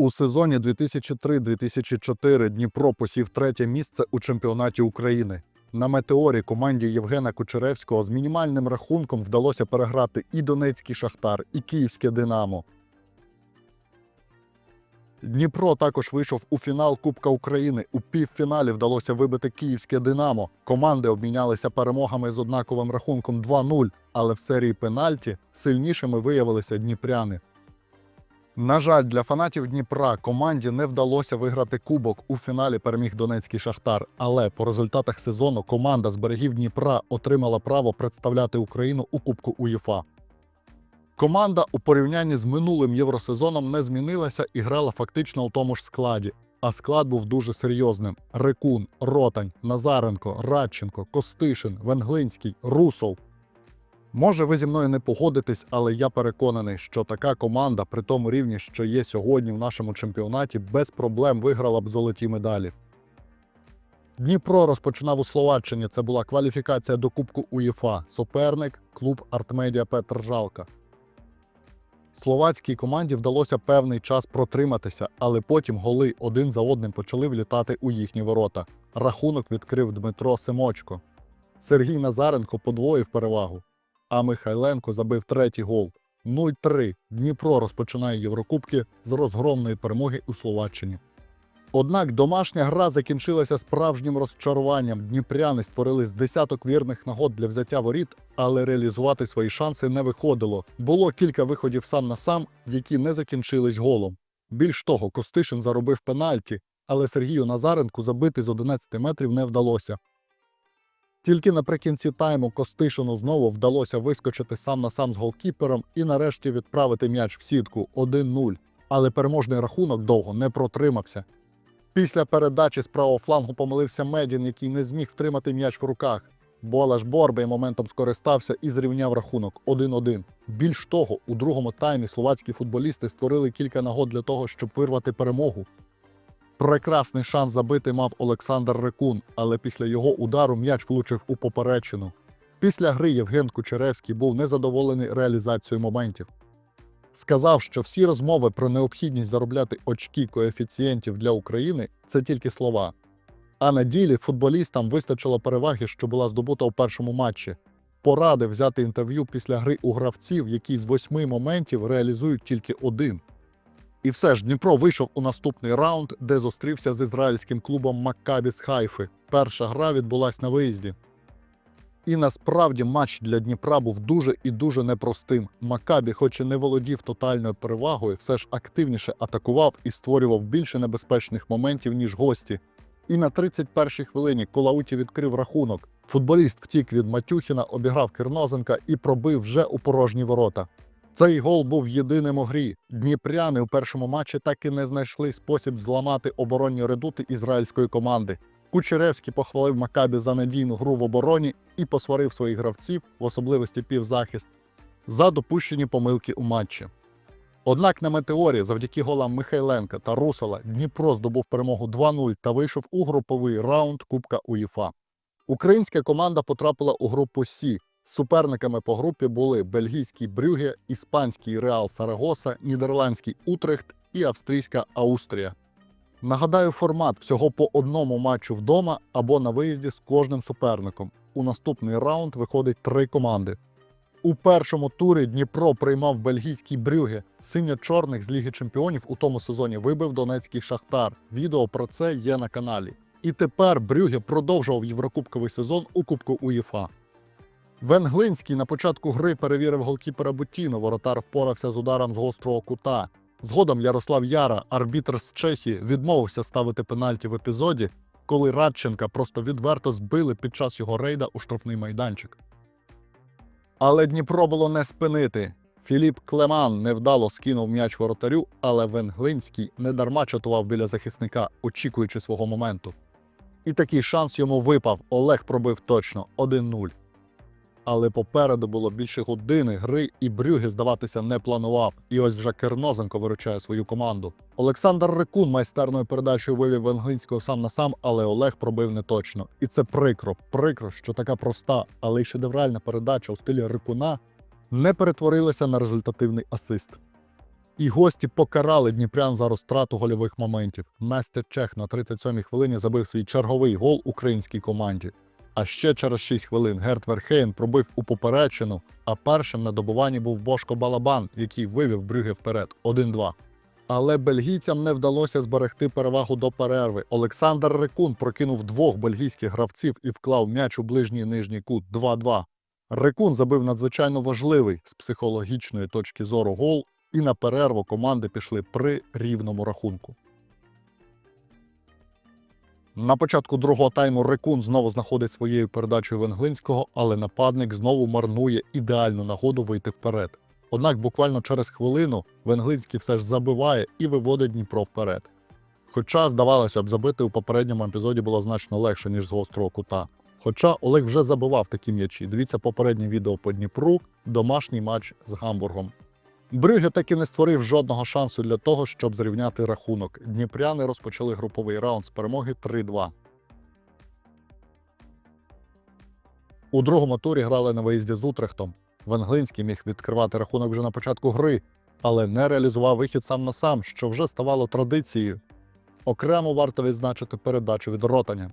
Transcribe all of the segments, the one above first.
У сезоні 2003-2004 Дніпро посів третє місце у чемпіонаті України. На метеорі команді Євгена Кучеревського з мінімальним рахунком вдалося переграти і Донецький Шахтар, і Київське Динамо. Дніпро також вийшов у фінал Кубка України. У півфіналі вдалося вибити Київське Динамо. Команди обмінялися перемогами з однаковим рахунком 2-0, але в серії пенальті сильнішими виявилися дніпряни. На жаль, для фанатів Дніпра команді не вдалося виграти кубок. У фіналі переміг Донецький Шахтар. Але по результатах сезону команда з берегів Дніпра отримала право представляти Україну у Кубку УЄФА. Команда у порівнянні з минулим євросезоном не змінилася і грала фактично у тому ж складі. А склад був дуже серйозним: Рекун, Ротань, Назаренко, Радченко, Костишин, Венглинський, Русов. Може, ви зі мною не погодитесь, але я переконаний, що така команда при тому рівні, що є сьогодні в нашому чемпіонаті, без проблем виграла б золоті медалі. Дніпро розпочинав у Словаччині. Це була кваліфікація до Кубку УЄФА. Суперник клуб Артмедіа Петržalka. Словацькій команді вдалося певний час протриматися, але потім голи один за одним почали влітати у їхні ворота. Рахунок відкрив Дмитро Семочко. Сергій Назаренко подвоїв перевагу а Михайленко забив третій гол. 0-3. Дніпро розпочинає Єврокубки з розгромної перемоги у Словаччині. Однак домашня гра закінчилася справжнім розчаруванням. Дніпряни створили з десяток вірних нагод для взяття воріт, але реалізувати свої шанси не виходило. Було кілька виходів сам на сам, які не закінчились голом. Більш того, Костишин заробив пенальті, але Сергію Назаренку забити з 11 метрів не вдалося. Тільки наприкінці тайму Костишину знову вдалося вискочити сам на сам з голкіпером і нарешті відправити м'яч в сітку 1-0. Але переможний рахунок довго не протримався. Після передачі з правого флангу помилився Медін, який не зміг втримати м'яч в руках. Болаш Борбей моментом скористався і зрівняв рахунок 1-1. Більш того, у другому таймі словацькі футболісти створили кілька нагод для того, щоб вирвати перемогу. Прекрасний шанс забити мав Олександр Рекун, але після його удару м'яч влучив у поперечину. Після гри Євген Кучеревський був незадоволений реалізацією моментів. Сказав, що всі розмови про необхідність заробляти очки коефіцієнтів для України це тільки слова. А на ділі футболістам вистачило переваги, що була здобута у першому матчі. Поради взяти інтерв'ю після гри у гравців, які з восьми моментів реалізують тільки один. І все ж Дніпро вийшов у наступний раунд, де зустрівся з ізраїльським клубом Маккабі з Хайфи. Перша гра відбулась на виїзді. І насправді матч для Дніпра був дуже і дуже непростим. Макабі, хоч і не володів тотальною перевагою, все ж активніше атакував і створював більше небезпечних моментів, ніж гості. І на 31-й хвилині Колауті відкрив рахунок. Футболіст втік від Матюхіна, обіграв Кирнозенка і пробив вже у порожні ворота. Цей гол був єдиним у грі. Дніпряни у першому матчі так і не знайшли спосіб зламати оборонні редути ізраїльської команди. Кучеревський похвалив Макабі за надійну гру в обороні і посварив своїх гравців, в особливості півзахист, за допущені помилки у матчі. Однак на метеорі, завдяки голам Михайленка та Русала, Дніпро здобув перемогу 2-0 та вийшов у груповий раунд Кубка УЄФА. Українська команда потрапила у групу Сі. Суперниками по групі були бельгійський Брюге, іспанський Реал Сарагоса, нідерландський Утрехт і австрійська Аустрія. Нагадаю, формат всього по одному матчу вдома або на виїзді з кожним суперником. У наступний раунд виходить три команди. У першому турі Дніпро приймав бельгійський Брюге. Синьо-чорних з Ліги Чемпіонів у тому сезоні вибив Донецький Шахтар. Відео про це є на каналі. І тепер Брюге продовжував єврокубковий сезон у Кубку УЄФА. Венглинський на початку гри перевірив голкіпера Бутіно. Воротар впорався з ударом з гострого кута. Згодом Ярослав Яра, арбітр з Чехії, відмовився ставити пенальті в епізоді, коли Радченка просто відверто збили під час його рейда у штрафний майданчик. Але Дніпро було не спинити. Філіп Клеман невдало скинув м'яч воротарю, але Венглинський недарма чатував біля захисника, очікуючи свого моменту. І такий шанс йому випав. Олег пробив точно 1-0 але попереду було більше години гри, і Брюге здаватися не планував. І ось вже Кернозенко виручає свою команду. Олександр Рикун майстерною передачею вивів Венгинського сам на сам, але Олег пробив не точно. І це прикро. Прикро, що така проста, але й шедевральна передача у стилі Рикуна не перетворилася на результативний асист. І гості покарали дніпрян за розтрату гольових моментів. Настя Чех на 37-й хвилині забив свій черговий гол українській команді. А ще через 6 хвилин Герт Верхейн пробив у поперечину, а першим на добуванні був Бошко Балабан, який вивів Брюге вперед 1-2. Але бельгійцям не вдалося зберегти перевагу до перерви. Олександр Рекун прокинув двох бельгійських гравців і вклав м'яч у ближній нижній кут 2-2. Рекун забив надзвичайно важливий з психологічної точки зору гол, і на перерву команди пішли при рівному рахунку. На початку другого тайму Рекун знову знаходить своєю передачею Венглинського, але нападник знову марнує ідеальну нагоду вийти вперед. Однак буквально через хвилину Венглинський все ж забиває і виводить Дніпро вперед. Хоча, здавалося б, забити у попередньому епізоді було значно легше, ніж з гострого кута. Хоча Олег вже забивав такі м'ячі. Дивіться попереднє відео по Дніпру, домашній матч з Гамбургом. Брюге таки не створив жодного шансу для того, щоб зрівняти рахунок. Дніпряни розпочали груповий раунд з перемоги 3-2. У другому турі грали на виїзді з Утрехтом. Венглинський міг відкривати рахунок вже на початку гри, але не реалізував вихід сам на сам, що вже ставало традицією. Окремо варто відзначити передачу від ротання.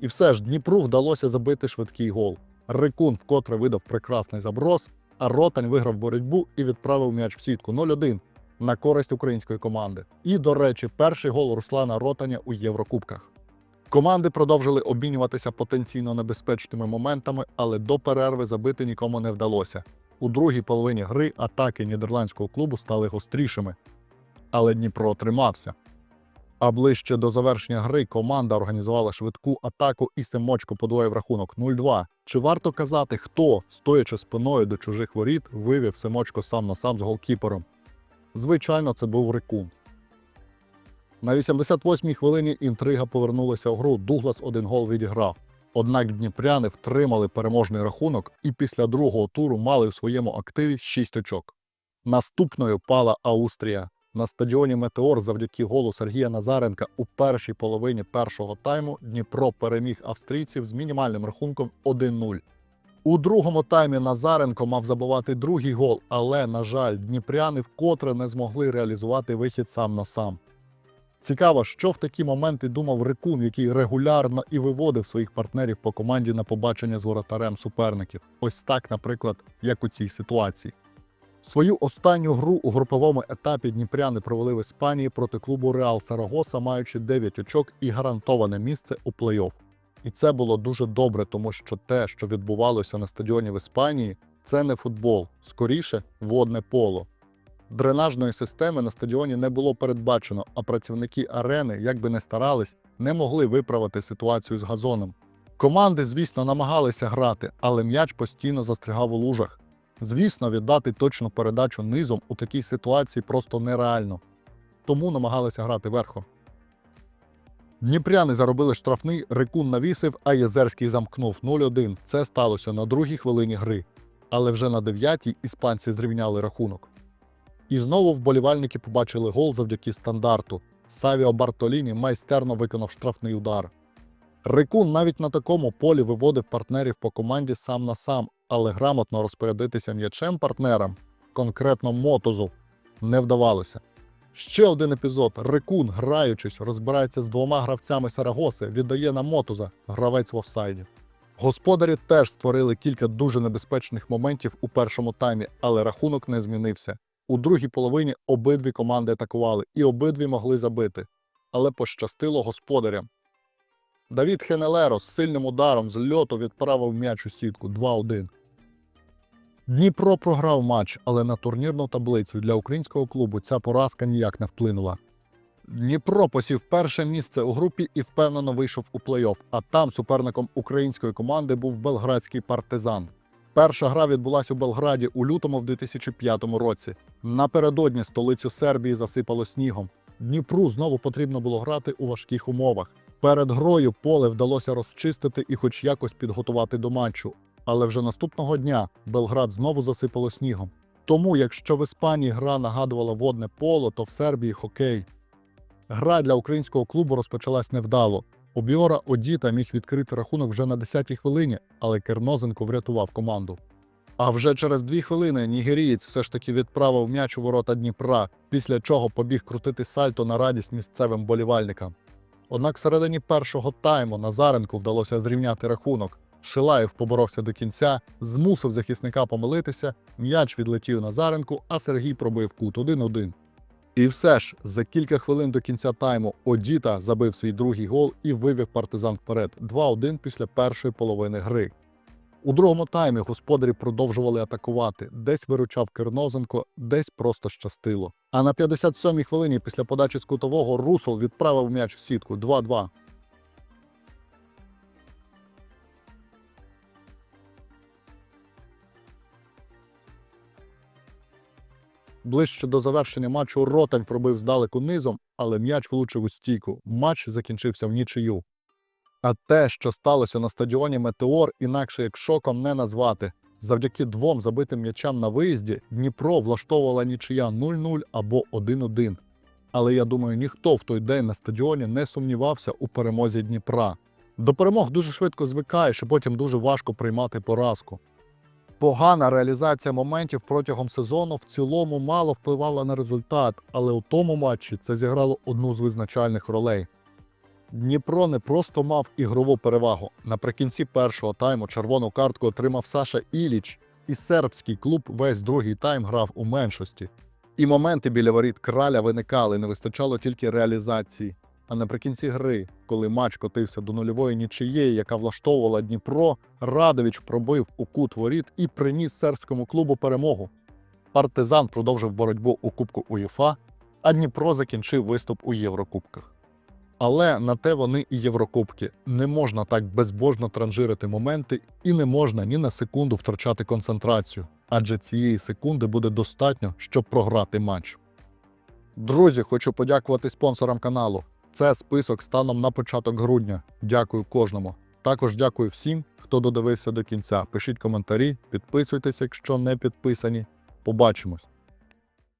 І все ж Дніпру вдалося забити швидкий гол. Рикун вкотре видав прекрасний заброс, а Ротань виграв боротьбу і відправив м'яч в сітку 0-1 на користь української команди. І, до речі, перший гол Руслана Ротаня у Єврокубках. Команди продовжили обмінюватися потенційно небезпечними моментами, але до перерви забити нікому не вдалося. У другій половині гри атаки нідерландського клубу стали гострішими, але Дніпро тримався. А ближче до завершення гри команда організувала швидку атаку і Семочко подвоїв рахунок 0-2. Чи варто казати, хто, стоячи спиною до чужих воріт, вивів Семочко сам на сам з голкіпером? Звичайно, це був Рикун. На 88-й хвилині інтрига повернулася в гру. Дуглас один гол відіграв. Однак дніпряни втримали переможний рахунок і після другого туру мали у своєму активі 6 очок. Наступною пала Австрія. На стадіоні Метеор завдяки голу Сергія Назаренка у першій половині першого тайму Дніпро переміг австрійців з мінімальним рахунком 1-0. У другому таймі Назаренко мав забивати другий гол, але, на жаль, дніпряни вкотре не змогли реалізувати вихід сам на сам. Цікаво, що в такі моменти думав Рикун, який регулярно і виводив своїх партнерів по команді на побачення з воротарем суперників. Ось так, наприклад, як у цій ситуації. Свою останню гру у груповому етапі дніпряни провели в Іспанії проти клубу Реал Сарагоса, маючи 9 очок і гарантоване місце у плей-офф. І це було дуже добре, тому що те, що відбувалося на стадіоні в Іспанії, це не футбол, скоріше водне поло. Дренажної системи на стадіоні не було передбачено, а працівники арени, як би не старались, не могли виправити ситуацію з газоном. Команди, звісно, намагалися грати, але м'яч постійно застрягав у лужах. Звісно, віддати точну передачу низом у такій ситуації просто нереально. Тому намагалися грати верхом. Дніпряни заробили штрафний, Рикун навісив, а Єзерський замкнув 0-1. Це сталося на другій хвилині гри. Але вже на дев'ятій іспанці зрівняли рахунок. І знову вболівальники побачили гол завдяки стандарту. Савіо Бартоліні майстерно виконав штрафний удар. Рикун навіть на такому полі виводив партнерів по команді сам на сам, але грамотно розпорядитися м'ячем партнерам, конкретно мотозу, не вдавалося. Ще один епізод. Рикун, граючись, розбирається з двома гравцями Сарагоси, віддає на мотуза, гравець в офсайді. Господарі теж створили кілька дуже небезпечних моментів у першому таймі, але рахунок не змінився. У другій половині обидві команди атакували і обидві могли забити. Але пощастило господарям. Давід Хенелеро з сильним ударом з льоту відправив м'яч у сітку 2-1. Дніпро програв матч, але на турнірну таблицю для українського клубу ця поразка ніяк не вплинула. Дніпро посів перше місце у групі і впевнено вийшов у плей-офф, а там суперником української команди був белградський партизан. Перша гра відбулася у Белграді у лютому в 2005 році. Напередодні столицю Сербії засипало снігом. Дніпру знову потрібно було грати у важких умовах. Перед грою поле вдалося розчистити і хоч якось підготувати до матчу. Але вже наступного дня Белград знову засипало снігом. Тому, якщо в Іспанії гра нагадувала водне поло, то в Сербії хокей. Гра для українського клубу розпочалась невдало. Обіора Одіта міг відкрити рахунок вже на 10-й хвилині, але Кернозенко врятував команду. А вже через дві хвилини нігерієць все ж таки відправив м'яч у ворота Дніпра, після чого побіг крутити сальто на радість місцевим болівальникам. Однак всередині першого тайму Назаренку вдалося зрівняти рахунок. Шилаєв поборовся до кінця, змусив захисника помилитися, м'яч відлетів Назаренку, а Сергій пробив кут 1-1. І все ж, за кілька хвилин до кінця тайму Одіта забив свій другий гол і вивів партизан вперед 2-1 після першої половини гри. У другому таймі господарі продовжували атакувати. Десь виручав Кирнозенко, десь просто щастило. А на 57-й хвилині після подачі з кутового Русол відправив м'яч в сітку 2-2. Ближче до завершення матчу Ротань пробив здалеку низом, але м'яч влучив у стійку. Матч закінчився в нічию. А те, що сталося на стадіоні Метеор, інакше як шоком не назвати. Завдяки двом забитим м'ячам на виїзді Дніпро влаштовувала нічия 0-0 або 1-1. Але я думаю, ніхто в той день на стадіоні не сумнівався у перемозі Дніпра. До перемог дуже швидко звикаєш, і потім дуже важко приймати поразку. Погана реалізація моментів протягом сезону в цілому мало впливала на результат, але у тому матчі це зіграло одну з визначальних ролей. Дніпро не просто мав ігрову перевагу. Наприкінці першого тайму червону картку отримав Саша Іліч, і сербський клуб весь другий тайм грав у меншості. І моменти біля воріт краля виникали, не вистачало тільки реалізації. А наприкінці гри, коли матч котився до нульової нічиєї, яка влаштовувала Дніпро, Радович пробив у кут воріт і приніс сербському клубу перемогу. Партизан продовжив боротьбу у Кубку УЄФА, а Дніпро закінчив виступ у Єврокубках. Але на те вони і Єврокубки. Не можна так безбожно транжирити моменти і не можна ні на секунду втрачати концентрацію, адже цієї секунди буде достатньо, щоб програти матч. Друзі, хочу подякувати спонсорам каналу. Це список станом на початок грудня. Дякую кожному. Також дякую всім, хто додивився до кінця. Пишіть коментарі, підписуйтесь, якщо не підписані. Побачимось!